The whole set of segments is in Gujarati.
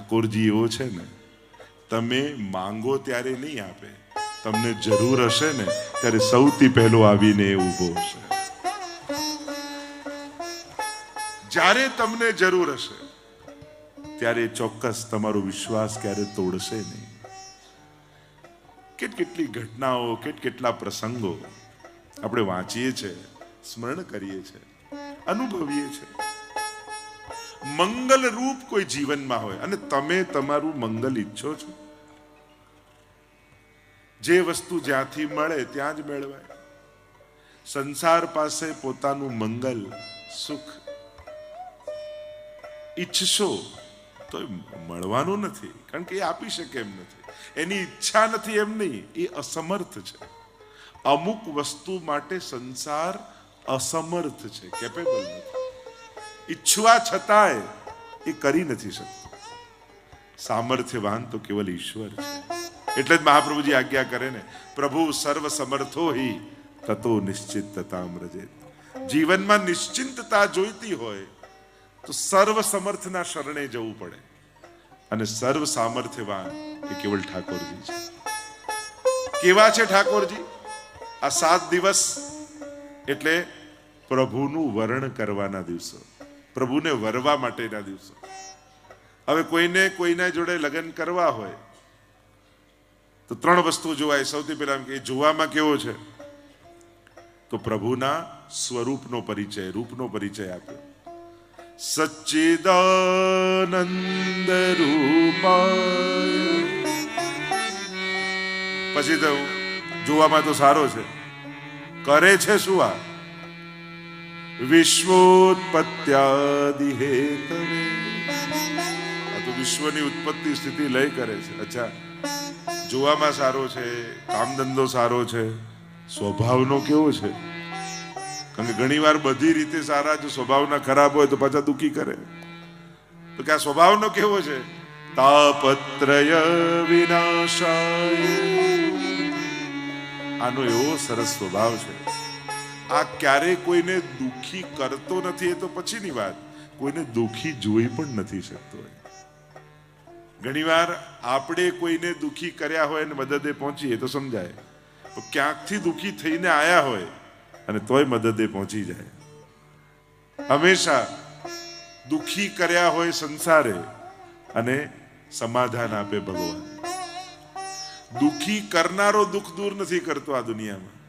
ઠાકોરજી છે ને, તમે માંગો ત્યારે નહીં આપે. તમને જરૂર હશે ને, ત્યારે સૌથી પહેલો આવીને ઊભો હશે. જ્યારે તમને જરૂર હશે, ત્યારે ચોક્કસ તમારો વિશ્વાસ ક્યારે તોડશે નહીં. કેટ કેટલી ઘટનાઓ, કેટ કેટલા પ્રસંગો આપણે વાંચીએ છીએ, સ્મરણ કરીએ છીએ, અનુભવીએ છીએ. મંગલ રૂપ કોઈ જીવનમાં હોય. અને તમે તમારું મંગલ ઈચ્છો છો. જે વસ્તુ જ્યાંથી મળે ત્યાં જ મેળવાય. સંસાર પાસે પોતાનું મંગલ સુખ ઈચ્છશો તો મળવાનું નથી. કારણ કે એ આપી શકે એમ નથી. એની ઈચ્છા નથી એમ નહીં. એ અસમર્થ છે. અમુક વસ્તુ માટે સંસાર અસમર્થ છે. કેપેબલ નથી. ઈચ્છવા છતાંય એ કરી નથી શકતો. સામર્થ્યવાન તો કેવલ ઈશ્વર છે. એટલે જ મહાપ્રભુજી આજ્ઞા કરે ને, પ્રભુ, સર્વ સમર્થો હિ, તતો નિશ્ચિતતા રજે જીવનમાં નિશ્ચિંતતા જોઈતી હોય, તો સર્વ સમર્થના શરણે જવું પડે. અને સર્વ સામર્થ્યવાન એ કેવલ ઠાકોરજી છે. કેવા છે ઠાકોરજી? આ સાત દિવસ એટલે પ્રભુનું વરણ કરવાના દિવસો. પ્રભુને વરવા માટેના દિવસો. હવે કોઈને કોઈના જોડે લગ્ન કરવા હોય, તો ત્રણ વસ્તુ જોવાય. સૌથી પહેલા કે જોવામાં કેવો છે? તો પ્રભુના સ્વરૂપનો પરિચય, રૂપનો પરિચય આપ્યો. સચ્ચિદાનંદ રૂપાય. પછી તો જોવામાં તો સારો છે. કરે છે શું આ? વિશ્વોત્પત્યાદિ હેતવે આ તો વિશ્વની ઉત્પત્તિ સ્થિતિ લય કરે છે. અચ્છા, જોવામાં સારો છે કામ ધંધો સારો છે, સ્વભાવનો કેવો છે? કારણ કે ઘણીવાર બધી રીતે સારા જો સ્વભાવના ખરાબ હોય તો પાછા દુખી કરે. તો કે આ સ્વભાવનો કેવો છે? તાપત્રય વિનાશાય. આનો એવો સરસ સ્વભાવ છે. આ ક્યારે કોઈને દુખી કરતો નથી એ તો પછીની વાત. કોઈને દુખી જોઈ પણ નથી શકતો ઘણીવાર આપણે કોઈને દુખી કર્યા હોય અને મદદે પહોંચીએ તો સમજાય. તો ક્યાંકથી દુખી થઈને આયા હોય અને તોય મદદે પહોંચી જાય. હંમેશા દુખી કર્યા હોય સંસારે અને સમાધાન આપે ભગવાન. દુખી કરનારો દુઃખ દૂર નથી કરતો આ દુનિયામાં.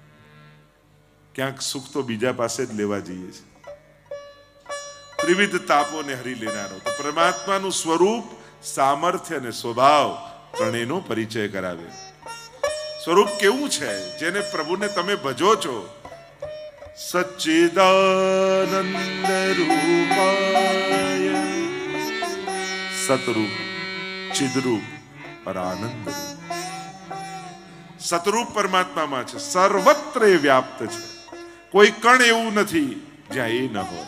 ક્યાંક સુખ તો બીજા પાસે જ લેવા જઈએ છે ત્રિવિધ તાપોને હરી લેનારો તો પરમાત્માનું સ્વરૂપ, સામર્થ્ય અને સ્વભાવ ત્રણેયનો પરિચય કરાવે. સ્વરૂપ કેવું છે? જેને પ્રભુને તમે ભજો છો. સચ્ચિદાનંદ રૂપાય સતરૂપ, ચિદરૂપ પર આનંદ રૂપ સતરૂપ પરમાત્મામાં છે. સર્વત્ર વ્યાપ્ત છે. કોઈ કણ એવું નથી જ્યાં એ ન હોય.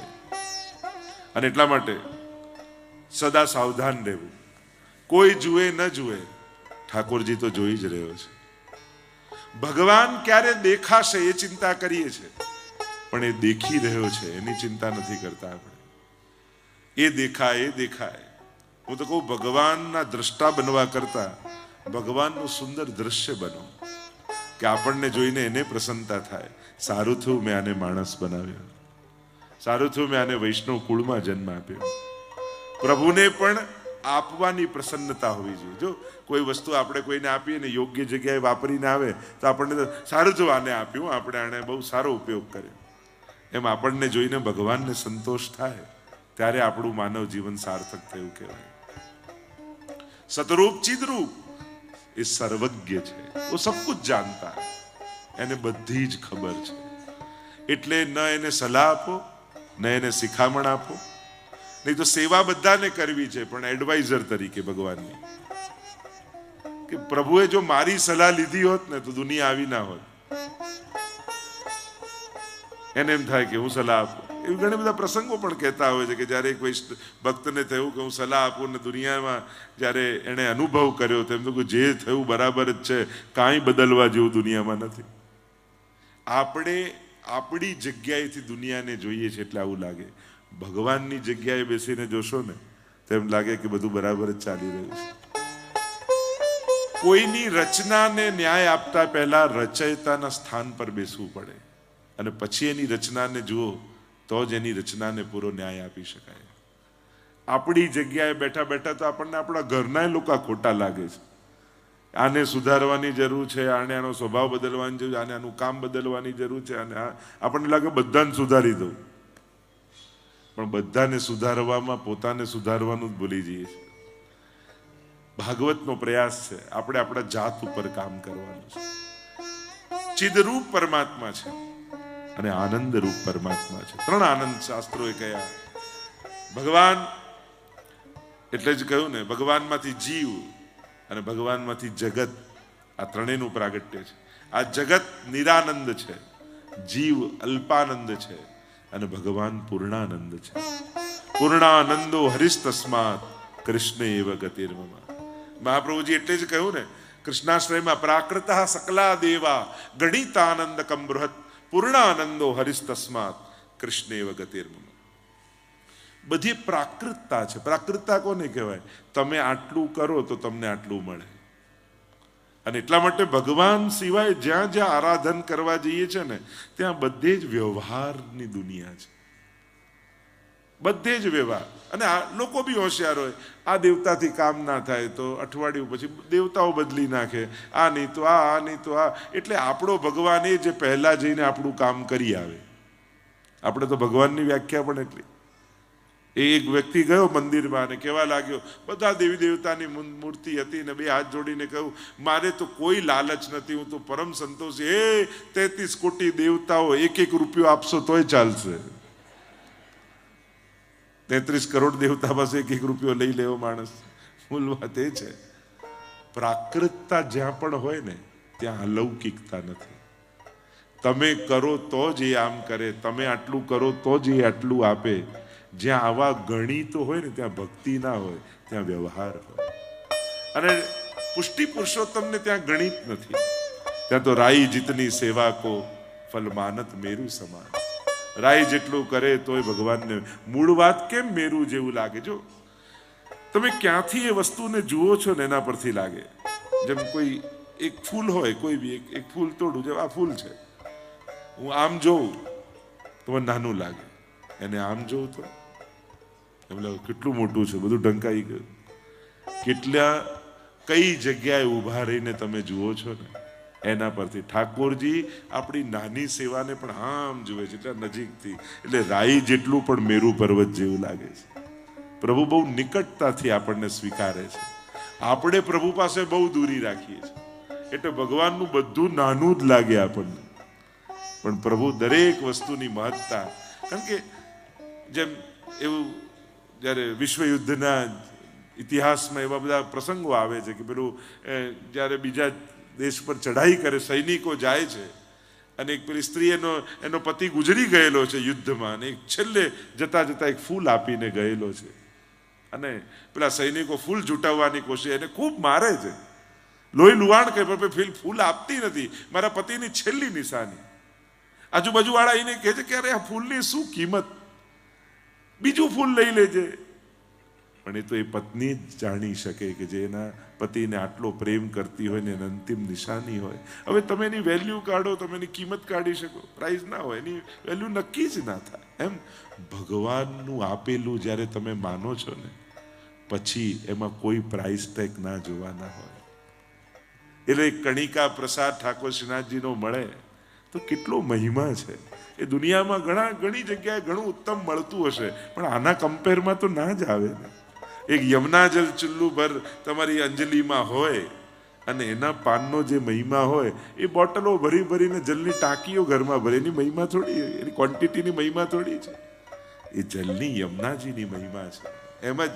અને એટલા માટે સદા સાવધાન રહેવું. કોઈ જુએ ન જુએ, ઠાકોરજી તો જોઈ જ રહ્યો છે. ભગવાન ક્યારે દેખાશે એ ચિંતા કરીએ છે. પણ એ દેખી રહ્યો છે, એની ચિંતા નથી કરતા આપણે. એ દેખાય એ દેખાય. હું તો કહું, ભગવાનના દ્રષ્ટા બનવા કરતા ભગવાનનું સુંદર દ્રશ્ય બનો. કે આપણને જોઈને એને પ્રસન્નતા થાય. સારું થયું મેં આને માણસ બનાવ્યો. સારું થયું મેં આને વૈષ્ણવ કુળમાં જન્મ આપ્યો. પ્રભુને પણ આપવાની પ્રસન્નતા હોવી જોઈએ. જો કોઈ વસ્તુ આપણે કોઈને આપીએ ને યોગ્ય જગ્યાએ વાપરીને આવે, તો આપણને સારું જો આને આપ્યું. આપણે આને બહુ સારો ઉપયોગ કર્યો. એમ આપણને જોઈને ભગવાનને સંતોષ થાય, ત્યારે આપણું માનવ જીવન સાર્થક થયું કહેવાય. સતરૂપ ચિદરૂપ એ સર્વજ્ઞ છે. ઓ સબ જાણતા એને બધી જ ખબર છે. એટલે ન એને સલાહ આપો, ન એને શિખામણ આપો. નહીં તો સેવા બધાને કરવી છે, પણ એડવાઇઝર તરીકે ભગવાનની. કે પ્રભુએ જો મારી સલાહ લીધી હોત ને, તો દુનિયા આવી ના હોત. એને એમ થાય કે હું સલાહ આપું. એવું ઘણા બધા પ્રસંગો પણ કહેતા હોય છે કે જ્યારે વૈષ્ણવ ભક્તને થયું કે હું સલાહ આપું ને દુનિયામાં જ્યારે એણે અનુભવ કર્યો તેમ તો જે થયું બરાબર જ છે, કાંઈ બદલવા જેવું દુનિયામાં નથી. આપણે આપણી જગ્યાએથી દુનિયાને જોઈએ છે એટલે આવું લાગે. ભગવાનની જગ્યાએ બેસીને જોશો ને, તો એમ લાગે કે બધું બરાબર જ ચાલી રહ્યું છે. કોઈની રચનાને ન્યાય આપતા પહેલા રચયતાના સ્થાન પર બેસવું પડે. અને પછી એની રચનાને જુઓ, તો જ એની રચનાને પૂરો ન્યાય આપી શકાય. આપણી જગ્યાએ બેઠા બેઠા તો આપણને આપણા ઘરના લોકો ખોટા લાગે છે. આને સુધારવાની જરૂર છે, આને આનો સ્વભાવ બદલવાની જરૂર આને આનું કામ બદલવાની જરૂર છે, અને આપણને લાગે બધાને સુધારી દઉં. પણ બધાને સુધારવામાં, પોતાને સુધારવાનું જ ભૂલી જઈએ ભાગવતનો પ્રયાસ છે, આપણે આપણા જાત ઉપર કામ કરવાનું છે. ચિદરૂપ પરમાત્મા છે, અને આનંદરૂપ પરમાત્મા છે. ત્રણ આનંદ શાસ્ત્રોએ કહ્યા ભગવાન, એટલે જ કહ્યું ને, ભગવાનમાંથી જીવ અને ભગવાનમાંથી જગત આ ત્રણેયનું પ્રાગટ્ય છે. આ જગત નિરાનંદ છે, જીવ અલ્પાનંદ છે અને ભગવાન પૂર્ણાનંદ છે. પૂર્ણાનંદો હરિશ તસ્માત કૃષ્ણ એવ ગતિર્મમાં. મહાપ્રભુજી એટલે જ કહ્યું ને, કૃષ્ણાશ્રયમાં પ્રાકૃત સકલા દેવા ગણિતાનંદ કમ બૃહત, પૂર્ણાનંદો હરિશ તસ્માત કૃષ્ણ એવ ગતિર્મમાં. બધી પ્રાકૃતતા છે. પ્રાકૃતતા કોને કહેવાય? તમે આટલું કરો તો તમને આટલું મળે. અને એટલા માટે ભગવાન સિવાય જ્યાં જ્યાં આરાધન કરવા જઈએ છે ને, ત્યાં બધે જ વ્યવહારની દુનિયા છે. બધે જ વ્યવહાર. અને આ લોકો બી હોશિયાર હોય. આ દેવતાથી કામ ના થાય તો અઠવાડિયું પછી દેવતાઓ બદલી નાખે. આ નહીં તો આ આ નહીં તો આ. એટલે આપણો ભગવાન એ જે પહેલા જઈને આપણું કામ કરી આવે. આપણે તો ભગવાનની વ્યાખ્યા પણ એટલી. એ એક વ્યક્તિ ગયો મંદિરમાં અને કહેવા લાગ્યો, બધા દેવી દેવતાની મૂર્તિ હતી ને બે હાથ જોડીને કહ્યું, મારે તો કોઈ લાલચ નથી, હું તો પરમ સંતોષ. હે તેત્રીસ કોટી દેવતાઓ એક એક રૂપિયો આપશો તોય ચાલશે. તેત્રીસ કરોડ દેવતા પાસે એક એક રૂપિયો લઈ લેવો માણસ. મૂળ વાત એ છે. પ્રાકૃતતા જ્યાં પણ હોય ને, ત્યાં અલૌકિકતા નથી. તમે કરો તો જ એ આમ કરે, તમે આટલું કરો તો જ એ આટલું આપે. જ્યાં આવા ગણિતો હોય ને, ત્યાં ભક્તિ ના હોય, ત્યાં વ્યવહાર હોય. અને પુષ્ટિ પુરુષોત્તમને ત્યાં ગણિત નથી. ત્યાં તો રાઈ જીતની સેવા કો ફલ માનત મેરુ સમાન. રાઈ જેટલું કરે તોય ભગવાનને મૂળ વાત કેમ મેરુ જેવું લાગે? જો, તમે ક્યાંથી એ વસ્તુને જુઓ છો ને એના પરથી લાગે. જેમ કોઈ એક ફૂલ હોય, કોઈ બી એક એક ફૂલ તોડું, જેમ આ ફૂલ છે. હું આમ જોઉં, તો નાનું લાગે. એને આમ જોઉં તો એમ લાગે કેટલું મોટું છે, બધું ઢંકાઈ ગયું. કેટલા, કઈ જગ્યાએ ઊભા રહીને તમે જુઓ છો ને, એના પરથી. ઠાકોરજી આપણી નાની સેવાને પણ આમ જુએ છે, એટલા નજીકથી. એટલે રાઈ જેટલું પણ મેરુ પર્વત જેવું લાગે છે. પ્રભુ બહુ નિકટતાથી આપણને સ્વીકારે છે. આપણે પ્રભુ પાસે બહુ દૂરી રાખીએ છીએ. એટલે ભગવાનનું બધું નાનું જ લાગે આપણને. પણ પ્રભુ દરેક વસ્તુની મહત્તા. કારણ કે જેમ એવું જ્યારે વિશ્વયુદ્ધના ઇતિહાસમાં એવા બધા પ્રસંગો આવે છે કે પેલું જ્યારે બીજા દેશ પર ચઢાઈ કરે, સૈનિકો જાય છે અને એક પેલી સ્ત્રી એનો એનો પતિ ગુજરી ગયેલો છે યુદ્ધમાં અને એક છેલ્લે જતા જતાં એક ફૂલ આપીને ગયેલો છે. અને પેલા સૈનિકો ફૂલ જુટાવવાની કોશિશ, એને ખૂબ મારે છે. લોહી લુવાણ કહે, પણ ફીલ, ફૂલ આપતી નથી. મારા પતિની છેલ્લી નિશાની. આજુબાજુવાળા એને કહે છે કે, અરે આ ફૂલની શું કિંમત બીજું ફૂલ લઈ લેજે. પણ એ તો એ પત્ની જ જાણી શકે કે જે એના પતિને આટલો પ્રેમ કરતી હોય ને અંતિમ નિશાની હોય. હવે તમે એની વેલ્યુ કાઢો, તમે એની કિંમત કાઢી શકો. પ્રાઇઝ ના હોય, એની વેલ્યુ નક્કી જ ના થાય. એમ ભગવાનનું આપેલું જ્યારે તમે માનો છો ને, પછી એમાં કોઈ પ્રાઇઝ ટેગ ના જોવાના હોય. એટલે કણિકા પ્રસાદ ઠાકોર શ્રીનાથજીનો મળે, તો કેટલો મહિમા છે. એ દુનિયામાં ઘણા ઘણી જગ્યાએ ઘણું ઉત્તમ મળતું હશે, પણ આના કમ્પેરમાં તો ના જ આવે ને. એક યમુના જલ ચુલ્લુ ભર તમારી અંજલિમાં હોય અને એના પાનનો જે મહિમા હોય, એ બોટલો ભરી ભરીને જલની ટાંકીઓ ઘરમાં ભરે. એની મહિમા થોડી એની ક્વોન્ટિટીની મહિમા થોડી છે. એ જલની યમુનાજીની મહિમા છે. એમ જ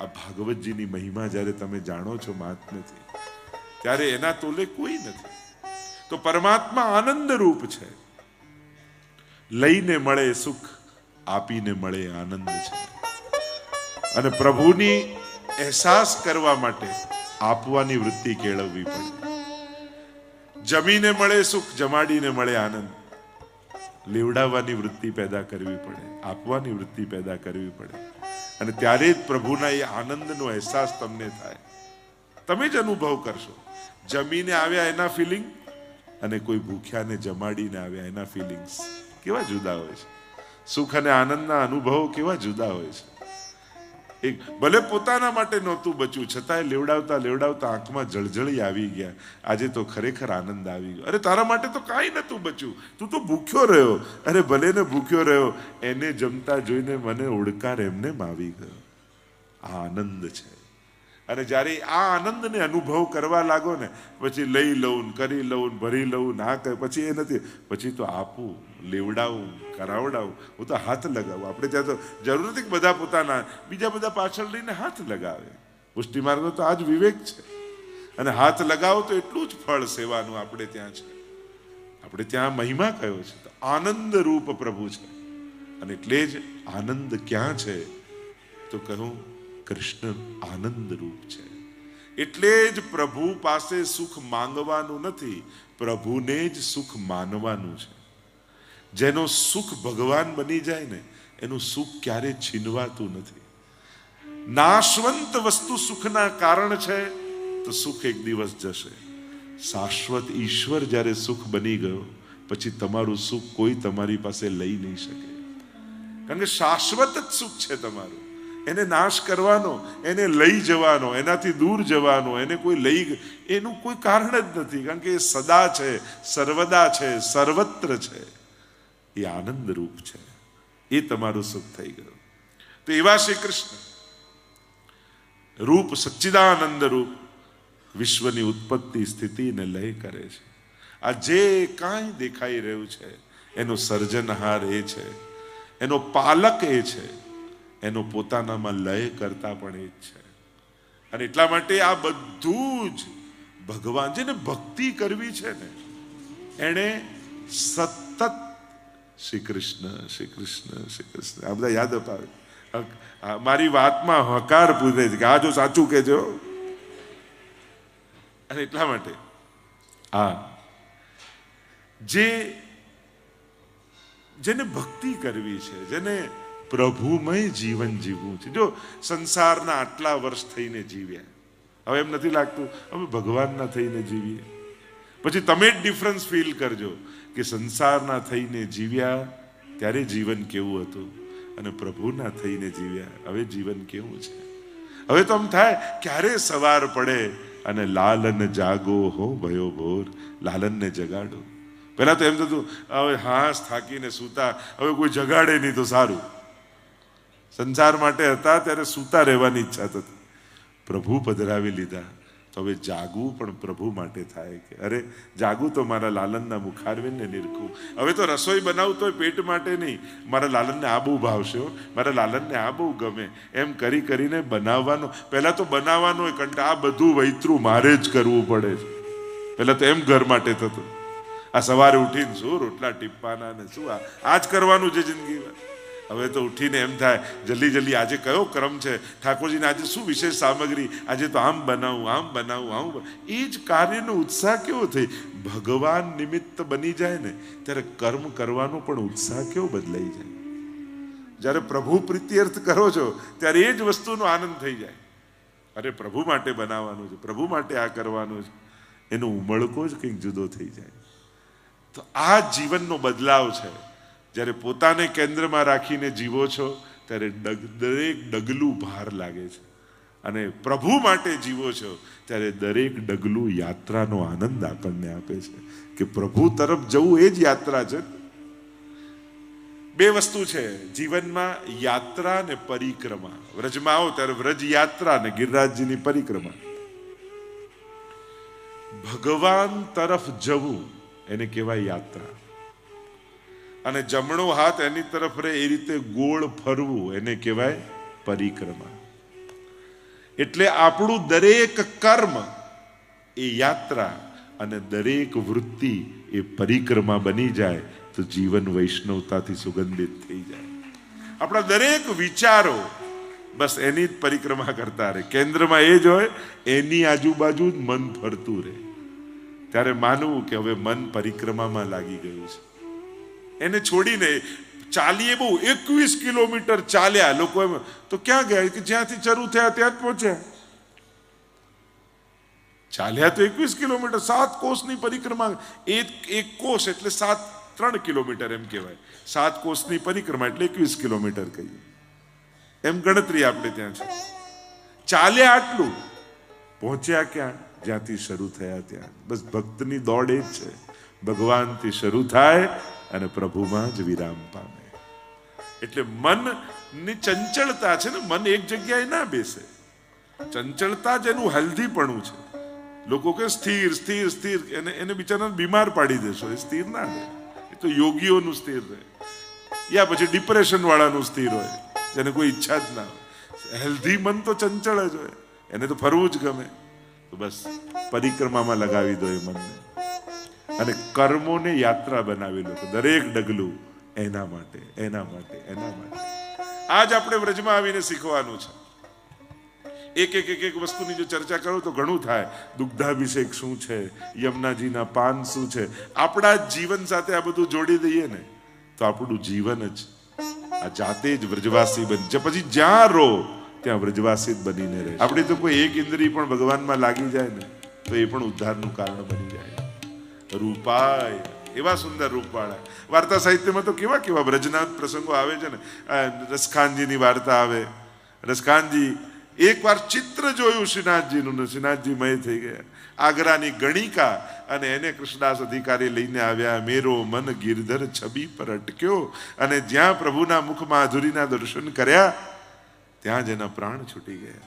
આ ભાગવતજીની મહિમા જ્યારે તમે જાણો છો મહાત્મ્યથી ત્યારે એના તોલે કોઈ નથી. તો પરમાત્મા આનંદ રૂપ છે. લઈને મળે સુખ, આપીને મળે આનંદ છે. અને પ્રભુની અહેસાસ કરવા માટે આપવાની વૃત્તિ કેળવવી પડે. જમીને મળે સુખ, જમાડીને મળે આનંદ. લેવડાવવાની વૃત્તિ પેદા કરવી પડે, આપવાની વૃત્તિ પેદા કરવી પડે. અને ત્યારે જ પ્રભુના એ આનંદનો અહેસાસ તમને થાય. તમે જ અનુભવ કરશો. જમીને આવ્યા એના ફિલિંગ અને કોઈ ભૂખ્યાને જમાડીને આવ્યા એના ફિલિંગ્સ કેવા જુદા હોય છે? સુખ અને આનંદના અનુભવો કેવા જુદા હોય છે? એક ભલે પોતાના માટે નહોતું બચ્યું, છતાંય લેવડાવતા લેવડાવતા આંખમાં જળજળી આવી ગયા. આજે તો ખરેખર આનંદ આવી ગયો. અરે, તારા માટે તો કાંઈ નહોતું બચ્યું. તું તો ભૂખ્યો રહ્યો. અરે, ભલે ને ભૂખ્યો રહ્યો, એને જમતા જોઈને મને ઓળકાર એમને આવી ગયો. આ આનંદ છે. અને જ્યારે આ આનંદને અનુભવ કરવા લાગો ને, પછી લઈ લઉં કરી લઉં ભરી લઉં ના કહે પછી એ નથી. પછી તો આપું, લેવડાવું, કરાવડાવું. હું તો હાથ લગાવું. આપણે ત્યાં તો જરૂર નથી કે બધા પોતાના, બીજા બધા પાછળ લઈને હાથ લગાવે. પુષ્ટિ માર્ગનો તો આ જ વિવેક છે. અને હાથ લગાવો તો એટલું જ ફળ સેવાનું આપણે ત્યાં છે. આપણે ત્યાં મહિમા કયો છે? તો આનંદ રૂપ પ્રભુ છે. અને એટલે જ આનંદ ક્યાં છે? તો કહું કૃષ્ણ આનંદ રૂપ છે. એટલે જ પ્રભુ પાસે સુખ માંગવાનું નથી, પ્રભુને જ સુખ માનવાનું છે. જેનો સુખ ભગવાન બની જાય ને, એનું સુખ ક્યારે છીનવાતું નથી. નાશવંત વસ્તુ સુખના કારણ છે, તો સુખ એક દિવસ જશે. શાશ્વત ઈશ્વર જ્યારે સુખ બની ગયો, પછી તમારું સુખ કોઈ તમારી પાસે લઈ નહીં શકે. કારણ કે શાશ્વત જ સુખ છે તમારું. એને નાશ કરવાનો, એને લઈ જવાનો, એનાથી દૂર જવાનો, એને કોઈ લઈ એનું કોઈ કારણ જ નથી, કારણ કે એ સદા છે, સર્વદા છે, સર્વત્ર છે. એ આનંદ રૂપ છે. એ તમારું સુખ થઈ ગયું. તો એવા શ્રી કૃષ્ણ, રૂપ સચ્ચિદાનંદ રૂપ વિશ્વની ઉત્પત્તિ સ્થિતિને લય કરે છે. આ જે કાંઈ દેખાઈ રહ્યું છે, એનો સર્જનહાર એ છે. એનો પાલક એ છે. એનો પોતાનામાં લય કરતા પણ એ જ છે. અને એટલા માટે આ બધું જ ભગવાન જેને ભક્તિ કરવી છે ને, એણે સતત શ્રી કૃષ્ણ શ્રી કૃષ્ણ શ્રી કૃષ્ણ, આ બધા યાદ અપાવે. મારી વાતમાં હકાર પૂરે છે કે આ જો સાચું કહેજો. અને એટલા માટે આ જે, જેને ભક્તિ કરવી છે, જેને પ્રભુમય જીવન જીવવું છે. જો સંસારના આટલા વર્ષ થઈને જીવ્યા, હવે એમ નથી લાગતું અમે ભગવાનના થઈને જીવીએ. પછી તમે જ ડિફરન્સ ફીલ કરજો કે સંસારના થઈને જીવ્યા, ત્યારે જીવન કેવું હતું? અને પ્રભુના થઈને જીવ્યા, હવે જીવન કેવું છે? હવે તો આમ થાય, ક્યારે સવાર પડે અને લાલન જાગો હો ભયો ભોર લાલનને જગાડો. પહેલાં તો એમ થતું, હવે હાંસ થાકીને સૂતા, હવે કોઈ જગાડે નહીં તો સારું. સંસાર માટે હતા, ત્યારે સૂતા રહેવાની ઈચ્છા થતી. પ્રભુ પધરાવી લીધા. તો હવે જાગવું પણ પ્રભુ માટે થાય કે, અરે, જાગું તો મારા લાલનના મુખારવીને નિરખું. હવે તો રસોઈ બનાવતો પેટ માટે નહીં. મારા લાલનને આ બહુ ભાવશે મારા લાલનને આ બહુ ગમે. એમ કરી કરીને બનાવવાનું. પહેલાં તો બનાવવાનું કંટા આ બધું વૈતરું મારે જ કરવું પડે છે. પહેલાં તો એમ ઘર માટે થતું. આ સવારે ઉઠીને શું રોટલા ટીપવાના ને શું આ? જ કરવાનું છે જિંદગીમાં. હવે તો ઉઠીને એમ થાય, જલ્દી જલ્દી આજે કયો ક્રમ છે? ઠાકોરજીને આજે શું વિશેષ સામગ્રી? આજે તો આમ બનાવું આમ બનાવું, આમ એ જ કાર્યનો ઉત્સાહ કેવો થઈ? ભગવાન નિમિત્ત બની જાય ને, ત્યારે કર્મ કરવાનો પણ ઉત્સાહ કેવો બદલાઈ જાય? જ્યારે પ્રભુ પ્રીત્યર્થ કરો છો, ત્યારે એ જ વસ્તુનો આનંદ થઈ જાય. અરે પ્રભુ માટે બનાવવાનું છે, પ્રભુ માટે આ કરવાનું છે. એનો ઉમળકો જ કંઈક જુદો થઈ જાય. તો આ જીવનનો બદલાવ છે. જ્યારે પોતાને કેન્દ્રમાં રાખીને જીવો છો, ત્યારે દરેક ડગલું ભાર લાગે છે. અને પ્રભુ માટે જીવો છો, ત્યારે દરેક ડગલું યાત્રાનો આનંદ આપણને આપે છે કે પ્રભુ તરફ જવું એ જ યાત્રા છે. બે વસ્તુ છે, જીવનમાં યાત્રા ને પરિક્રમા. વ્રજમાં આવો, ત્યારે વ્રજ યાત્રા ને ગિરિરાજજીની પરિક્રમા. ભગવાન તરફ જવું, એને કહેવાય યાત્રા. અને જમણો હાથ એની તરફ રહે એ રીતે ગોળ ફરવું, એને કહેવાય પરિક્રમા. એટલે આપણું દરેક કર્મ એ યાત્રા અને દરેક વૃત્તિ એ પરિક્રમા બની જાય તો જીવન વૈષ્ણવતાથી સુગંધિત થઈ જાય. આપણા દરેક વિચારો બસ એની જ પરિક્રમા કરતા રહે. કેન્દ્રમાં એ જ હોય, એની આજુબાજુ જ મન ફરતું રહે. ત્યારે માનવું કે હવે મન પરિક્રમામાં લાગી ગયું છે. એને છોડીને ચાલીએ બહુ, એકવીસ કિલોમીટર ચાલ્યા. લોકો એમ, તો ક્યાં ગયા? કે જ્યાંથી શરૂ થયા ત્યાં જ પહોંચ્યા. ચાલ્યા તો એકવીસ કિલોમીટર, સાત કોષની પરિક્રમા, એક એક કોષ એટલે સાત, ત્રણ કિલોમીટર એમ કહેવાય. સાત કોષની પરિક્રમા એટલે એકવીસ કિલોમીટર કહીએ. એમ ગણતરી આપણે ત્યાં છે. ચાલ્યા આટલું. પહોંચ્યા ક્યાં? જ્યાંથી શરૂ થયા ત્યાં. બસ ભક્તની દોડ એ જ છે. ભગવાનથી શરૂ થાય અને પ્રભુમાં જ વિરામ પામે. એટલે મનની ચંચળતા છે ને, મન એક જગ્યાએ ના બેસે. ચંચળતા જ એનું હલ્દીપણું છે. લોકો કે સ્થિર સ્થિર સ્થિર, એને એને બિચારાને બીમાર પાડી દેશો, એ સ્થિર ના રહે. એ તો યોગીઓનું સ્થિર રહે. યા પછી ડિપ્રેશન વાળાનું સ્થિર હોય, જેને કોઈ ઈચ્છા જ ના હોય. હેલ્ધી મન તો ચંચળ જ હોય, એને તો ફરવું જ ગમે. તો બસ, પરિક્રમામાં લગાવી દો એ મનને. અને કર્મોને યાત્રા બનાવી લો દરેક ડગલું એના માટે એના માટે એના માટે. આજ આપણે વ્રજમાં આવીને શીખવાનું છે. એક એક એક એક વસ્તુની જો ચર્ચા કરો તો ઘણું થાય. દુગ્ધાભિષેક શું છે? યમુનાજીના પાન શું છે? આપણા જીવન સાથે આ બધું જોડી દઈએ ને, તો આપણું જીવન જ આ જાતે જ વ્રજવાસી બન. પછી જ્યાં રહો, ત્યાં વ્રજવાસી જ બનીને રહે આપણી તો કોઈ એક ઇન્દ્રિય પણ ભગવાનમાં લાગી જાય ને, તો એ પણ ઉદ્ધારનું કારણ બની જાય. રૂપાય. એવા સુંદર રૂપવાળા વાર્તા સાહિત્યમાં તો કેવા કેવા વ્રજના પ્રસંગો આવે છે ને. રસખાનજીની વાર્તા આવે. રસખાનજી એકવાર ચિત્ર જોયું શ્રીનાથજીનું ને શ્રીનાથજી મય થઈ ગયા. આગ્રાની ગણિકા અને એને કૃષ્ણદાસ અધિકારી લઈને આવ્યા, મેરો મન ગિરધર છબી પર અટક્યો. અને જ્યાં પ્રભુના મુખ માધુરીના દર્શન કર્યા, ત્યાં જ એના પ્રાણ છૂટી ગયા.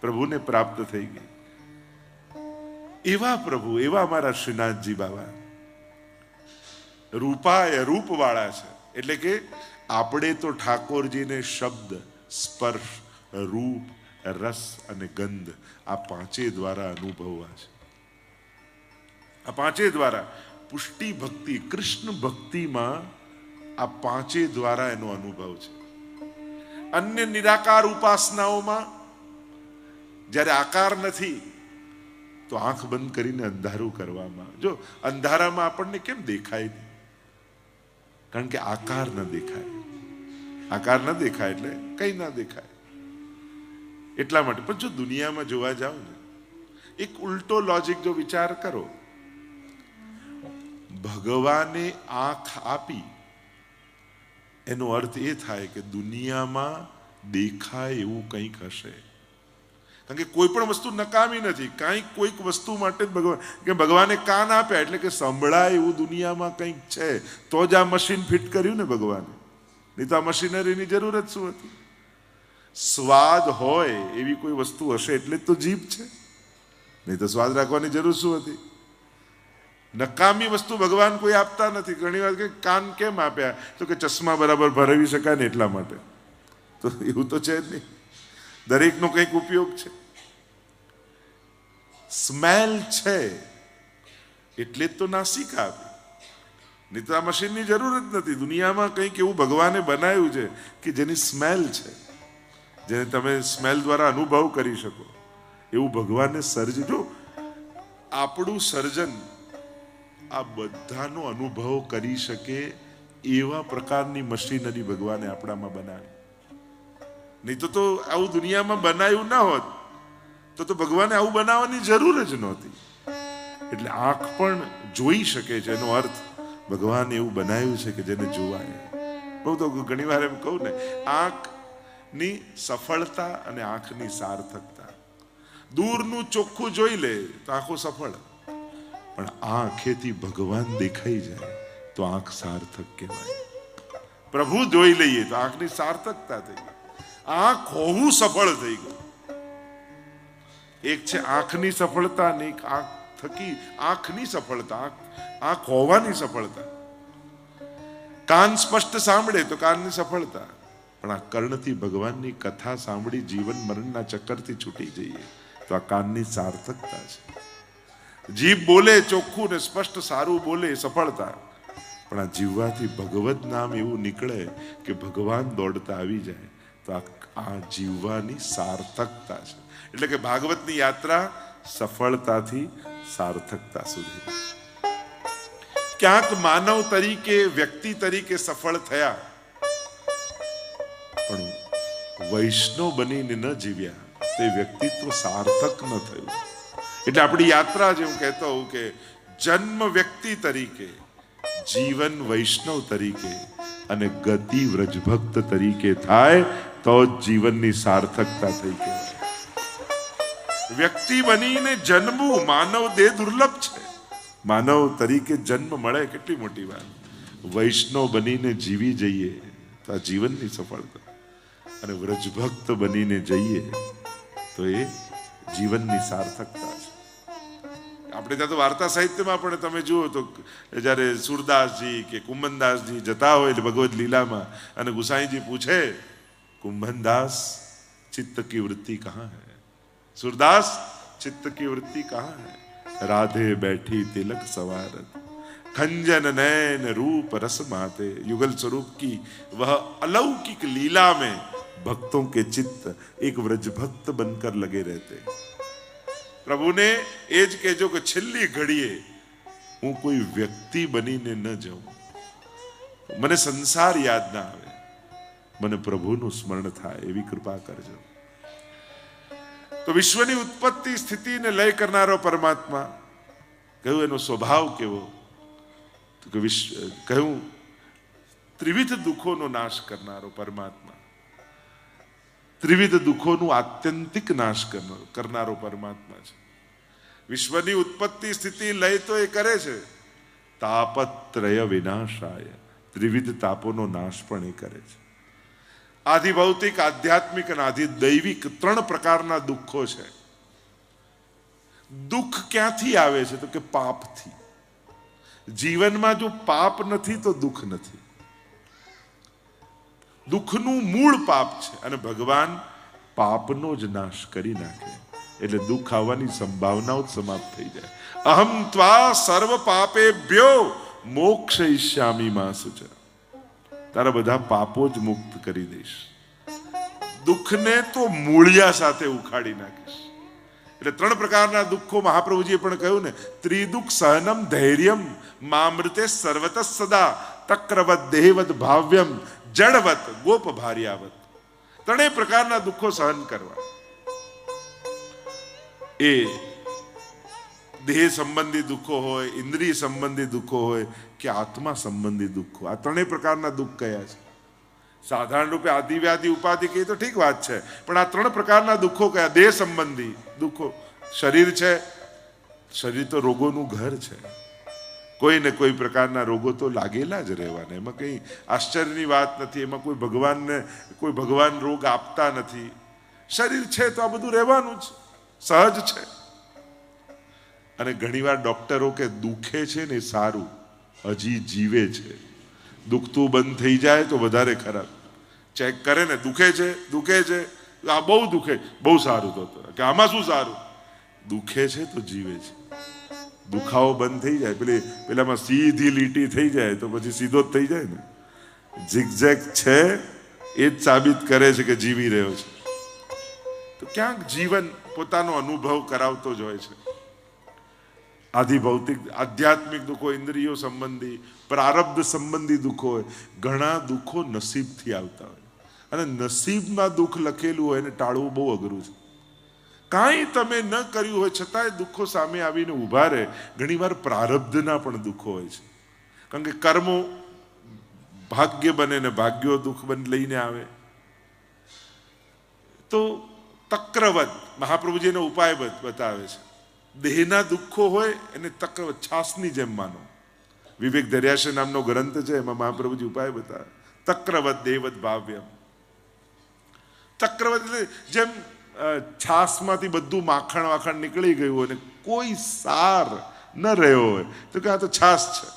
પ્રભુને પ્રાપ્ત થઈ ગઈ એવા પ્રભુ, એવા મારા શ્રીનાથજી બાબા. રૂપાય રૂપવાળા છે. એટલે કે આપણે તો ઠાકોરજીને શબ્દ, સ્પર્શ, રૂપ, રસ અને ગંધ આ પાંચે દ્વારા અનુભવવા છે. આ પાંચે દ્વારા પુષ્ટિ ભક્તિ, કૃષ્ણ ભક્તિમાં આ પાંચે દ્વારા એનો અનુભવ છે. અન્ય નિરાકાર ઉપાસનાઓમાં જ્યારે આકાર નથી તો આંખ બંધ કરીને અંધારું કરવામાં. જો અંધારામાં આપણને કેમ દેખાય કારણ કે આકાર ન દેખાય. આકાર ન દેખાય એટલે કઈ ના દેખાય. એટલા માટે, પણ જો દુનિયામાં જોવા જાઓ ને, એક ઉલટો લોજિક જો વિચાર કરો, ભગવાને આંખ આપી, એનો અર્થ એ થાય કે દુનિયામાં દેખાય એવું કંઈક હશે. કારણ કે કોઈ પણ વસ્તુ નકામી નથી. કાંઈક કોઈક વસ્તુ માટે જ ભગવાન કે ભગવાને કાન આપ્યા એટલે કે સંભળાય એવું દુનિયામાં કંઈક છે, તો જ આ મશીન ફિટ કર્યું ને ભગવાને. નહીં તો આ મશીનરીની જરૂર જ શું હતી? સ્વાદ હોય એવી કોઈ વસ્તુ હશે એટલે તો જીભ છે. નહીં તો સ્વાદ રાખવાની જરૂર શું હતી? નકામી વસ્તુ ભગવાન કોઈ આપતા નથી. ઘણી વાર કે કાન કેમ આપ્યા? તો કે ચશ્મા બરાબર ભરાવી શકાય ને એટલા માટે. તો એવું તો છે જ નહીં. દરેકનો કંઈક ઉપયોગ છે. સ્મેલ છે, એટલે જ તો નાસિકા આપી નહીં મશીનની જરૂર જ નથી. દુનિયામાં કંઈક એવું ભગવાને બનાવ્યું છે કે જેની સ્મેલ છે, જેને તમે સ્મેલ દ્વારા અનુભવ કરી શકો. એવું ભગવાને સર્જજો. આપણું સર્જન આ બધાનો અનુભવ કરી શકે એવા પ્રકારની મશીનરી ભગવાને આપણામાં બનાવી. નહીં તો આવું દુનિયામાં બનાવ્યું ના હોત. તો તો ભગવાને આવું બનાવવાની જરૂર જ નહોતી. એટલે આંખ પણ જોઈ શકે છે, એનો અર્થ ભગવાન એવું બનાવ્યું છે કે જેને જોવાય. બહુ તો ઘણી વાર એમ કહું ને, આંખની સફળતા અને આંખની સાર્થકતા. દૂરનું ચોખ્ખું જોઈ લે તો આંખો સફળ. પણ આંખેથી ભગવાન દેખાઈ જાય તો આંખ સાર્થક કહેવાય. પ્રભુ જોઈ લઈએ તો આંખની સાર્થકતા થઈ આંખ હોવું સફળ થઈ ગયું એક છે આંખની સફળતા ને એક આંખ થકી આંખની સફળતા, આંખ હોવાની સફળતા. કાન સ્પષ્ટ સાંભળે તો કાનની સફળતા. પણ આ કર્ણથી ભગવાનની કથા સાંભળી જીવન મરણના ચક્કરથી છૂટી જઈએ તો આ કાનની સાર્થકતા છે. જીભ બોલે, ચોખ્ખું ને સ્પષ્ટ સારું બોલે સફળતા. પણ આ જીવવાથી ભગવત નામ એવું નીકળે કે ભગવાન દોડતા આવી જાય. તો આ જીવવાની સાર્થકતા છે. એટલે કે ભાગવતની યાત્રા સફળતાથી સાર્થકતા સુધી. ક્યાંક માનવ તરીકે, વ્યક્તિ તરીકે સફળ થયા. વૈષ્ણવ બનીને ન જીવ્યા, તે વ્યક્તિત્વ સાર્થક ન થયું. એટલે આપણી યાત્રા જે હું કહેતો હોઉં કે જન્મ વ્યક્તિ તરીકે, જીવન વૈષ્ણવ તરીકે અને ગતિ વ્રજભક્ત તરીકે થાય તો જ જીવનની સાર્થકતા થઈ ગઈ. વ્યક્તિ બનીને જન્મવું માનવ દેહ દુર્લભ છે. માનવ તરીકે જન્મ મળે કેટલી મોટી વાત. વૈષ્ણવ બનીને જીવી જઈએ તો આ જીવનની સફળતા. અને વ્રજભક્ત બનીને જઈએ તો એ જીવનની સાર્થકતા છે. આપણે ત્યાં તો વાર્તા સાહિત્યમાં પણ તમે જુઓ તો જ્યારે સુરદાસજી કે કુંબનદાસજી જતા હોય ભગવત લીલામાં અને ગુસાઈજી પૂછે कुंभनदास, चित्त की वृत्ति कहाँ है? सुरदास, चित्त की वृत्ति कहाँ है? राधे बैठी तिलक सवार खंजन नयन रूप रस माते। युगल स्वरूप की वह अलौकिक लीला में भक्तों के चित्त एक व्रज भक्त बनकर लगे रहते। प्रभु ने एज के जो को छिल्ली घड़िए कोई व्यक्ति बनी ने न जाऊँ। मने संसार याद ना आवे। મને પ્રભુનું સ્મરણ થાય, એવી કૃપા કરજો. તો વિશ્વની ઉત્પત્તિ સ્થિતિને લય કરનારો પરમાત્મા, કહ્યું એનો સ્વભાવ કેવો? તો કે વિશ્વ કહ્યું, ત્રિવિધ દુઃખોનો નાશ કરનારો પરમાત્મા. ત્રિવિધ દુઃખોનું આત્યંતિક નાશ કરનારો પરમાત્મા છે. વિશ્વની ઉત્પત્તિ સ્થિતિ લય તો એ કરે છે. તાપત્રય વિનાશાય, ત્રિવિધ તાપોનો નાશ પણ એ કરે છે. આધિ ભૌતિક આધ્યાત્મિક અને આધિ ત્રણ પ્રકારના દુઃખો છે. દુઃખ ક્યાંથી આવે છે તો કે પાપથી. જીવનમાં જો પાપ નથી તો દુઃખ નથી. દુઃખનું મૂળ પાપ છે અને ભગવાન પાપનો જ નાશ કરી નાખે. એટલે દુઃખ આવવાની સંભાવનાઓ સમાપ્ત થઈ જાય. અહમ ત્વા સર્વ પાપે બ્યો મોક્ષમાં સુચ તારા બધા પાપો જ મુક્ત કરી દઈશ. દુઃખને તો મૂળિયા સાથે ઉખાડી નાખીશ. એટલે ત્રણ પ્રકારના દુઃખો મહાપ્રભુજીએ પણ કહ્યું ને, ત્રિદુઃખ સહનમ ધૈર્યમ મામૃતે સર્વત સદા, તક્રવત દેહવત ભાવ્યમ, જડવત ગોપ ભાર્યાવત. ત્રણેય પ્રકારના દુઃખો સહન કરવા. એ દેહ સંબંધી દુઃખો હોય, ઇન્દ્રિય સંબંધી દુઃખો હોય, કે આત્મા સંબંધી દુઃખો. આ ત્રણેય પ્રકારના દુઃખ કયા છે? સાધારણ રૂપે આદિવ્યાધિ, ઉપાધિ કહી તો ઠીક વાત છે. પણ આ ત્રણ પ્રકારના દુઃખો કયા? દેહ સંબંધી દુઃખો. શરીર છે, શરીર તો રોગોનું ઘર છે. કોઈ ને કોઈ પ્રકારના રોગો તો લાગેલા જ રહેવાના. એમાં કંઈ આશ્ચર્યની વાત નથી. એમાં કોઈ ભગવાનને, કોઈ ભગવાન રોગ આપતા નથી. શરીર છે તો આ બધું રહેવાનું જ. સહજ છે. અને ઘણીવાર ડૉક્ટરો કે દુખે છે ને સારું. હજી જીવે છે. દુખતું બંધ થઈ જાય તો વધારે ખરાબ. ચેક કરે ને, દુખે છે દુખે છે. આ બહુ દુખે બહુ સારું તો કે આમાં શું સારું? દુખે છે તો જીવે છે. દુખાવો બંધ થઈ જાય. પેલી, પેલામાં સીધી લીટી થઈ જાય તો પછી સીધો જ થઈ જાય ને. ઝિગઝેગ છે, એ જ સાબિત કરે છે કે જીવી રહ્યો છે. તો ક્યાંક જીવન પોતાનો અનુભવ કરાવતો જ હોય છે. આધિ ભૌતિક આધ્યાત્મિક દુઃખો, ઇન્દ્રિયો સંબંધી, પ્રારબ્ધ સંબંધી દુઃખો હોય, ઘણા દુઃખો નસીબથી આવતા હોય. અને નસીબમાં દુઃખ લખેલું હોય એને ટાળવું બહુ અઘરું છે. કાંઈ તમે ન કર્યું હોય, છતાંય દુઃખો સામે આવીને ઊભા રહે, ઘણીવાર પ્રારબ્ધના પણ દુઃખો હોય છે. કારણ કે કર્મો ભાગ્ય બને ને ભાગ્યો દુઃખ બન લઈને આવે. તો તક્રવત, મહાપ્રભુજીનો ઉપાય બતાવે છે. દેહના દુઃખો હોય એને તક છાસની જેમ માનો. વિવેક દરિયાશે નામનો ગ્રંથ છે, એમાં મહાપ્રભુજી ઉપાય બતાવે. તક્રવત દેવત ભાવ્યમ. તક્રવત એટલે જેમ છાસમાંથી બધું માખણ વાખણ નીકળી ગયું હોય ને કોઈ સાર ન રહ્યો હોય, તો કે આ તો છાસ છે.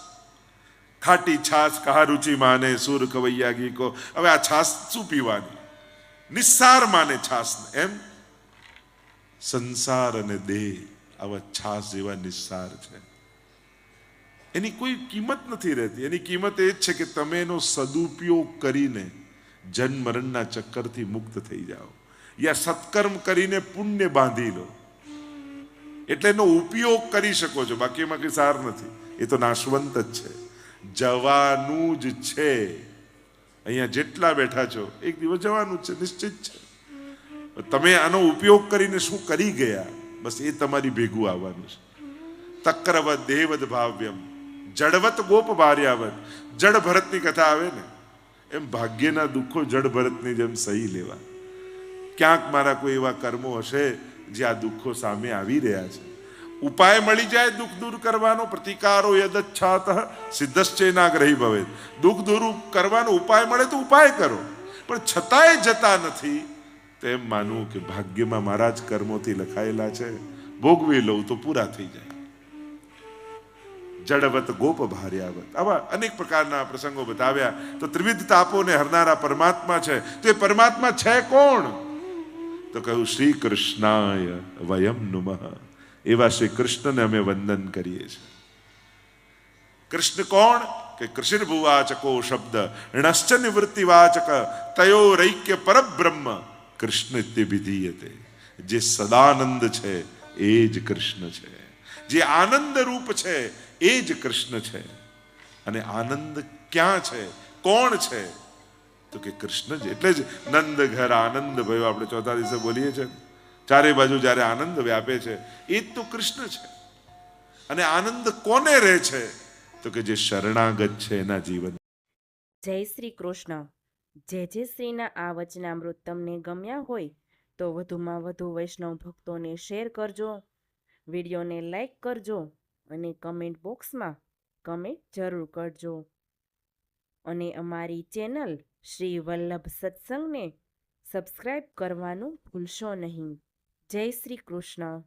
ખાટી છાસ કહા રુચિ માને, સુર કવૈયા ગી કો. હવે આ છાસ શું પીવાની? નિસ્સાર માને છાસ એમ? સંસાર અને દેહ. આવા છાસ જેવા નિસ્સાર છે. એની કોઈ કિંમત નથી રહેતી. એની કિંમત એ જ છે કે તમે એનો સદુપયોગ કરીને જન્મરણના ચક્કરથી મુક્ત થઈ જાઓ. યા સત્કર્મ કરીને પુણ્ય બાંધી લો. એટલે એનો ઉપયોગ કરી શકો છો. બાકી એમાં કઈ સાર નથી. એ તો નાશવંત જ છે. જવાનું જ છે. અહીંયા જેટલા બેઠા છો, એક દિવસ જવાનું જ છે. નિશ્ચિત છે. તમે આનો ઉપયોગ કરીને શું કરી ગયા? બસ એ તમારી ભેગું આવવાનું છે. તક્રવત દેવદ ભાવ્યમ, જડવત ગોપ ભાર્યાવત જડ ભરતની કથા આવે ને, એમ ભાગ્યના દુઃખો જડ ભરતની જેમ સહી લેવા. ક્યાંક મારા કોઈ એવા કર્મો હશે જે આ દુઃખો સામે આવી રહ્યા છે. ઉપાય મળી જાય દુઃખ દૂર કરવાનો, પ્રતિકારો યદચ્છાત સિદ્ધશ્ચેનાગ્રહી ભવે દુઃખ દૂર કરવાનો ઉપાય મળે તો ઉપાય કરો. પણ છતાંય જતા નથી તેમ માનવું કે ભાગ્યમાં મારા જ કર્મોથી લખાયેલા છે. ભોગવી લઉં તો પૂરા થઈ જાય. જડવત ગોપ ભાર્યાવત. આવા અનેક પ્રકારના પ્રસંગો બતાવ્યા. તો ત્રિવિધ તાપોને હરનારા પરમાત્મા છે. તો એ પરમાત્મા છે કોણ? તો કહ્યું શ્રી કૃષ્ણાય વયમ નુમઃ. એવા શ્રી કૃષ્ણને અમે વંદન કરીએ છીએ. કૃષ્ણ કોણ? કે કૃષ્ણ ભુવાચકો શબ્દ. ણશ્ચ નિવૃત્તિવાચક. તયો રૈક્ય પરબ્રહ્મ. કૃષ્ણ તે વિધીયતે જે સદાનંદ છે, એ જ કૃષ્ણ છે. જે આનંદ રૂપ છે, એ જ કૃષ્ણ છે. અને આનંદ ક્યાં છે? કોણ છે? તો કે કૃષ્ણ જ. એટલે જ નંદ ઘર આનંદ ભયો. આપણે ચોથા દિવસે બોલીએ છીએ. ચારે બાજુ જ્યારે આનંદ વ્યાપે છે, એ જ તો કૃષ્ણ છે. અને આનંદ કોને રહે છે? તો કે જે શરણાગત છે એના જીવન. જય શ્રી કૃષ્ણ. જે જે શ્રીના આ વચનામૃત તમને ગમ્યા હોય, તો વધુમાં વધુ વૈષ્ણવ ભક્તોને શેર કરજો, વિડીયોને લાઈક કરજો અને કમેન્ટ બોક્સમાં કમેન્ટ જરૂર કરજો. અને અમારી ચેનલ શ્રી વલ્લભ સત્સંગને સબસ્ક્રાઈબ કરવાનું ભૂલશો નહીં. જય શ્રી કૃષ્ણ.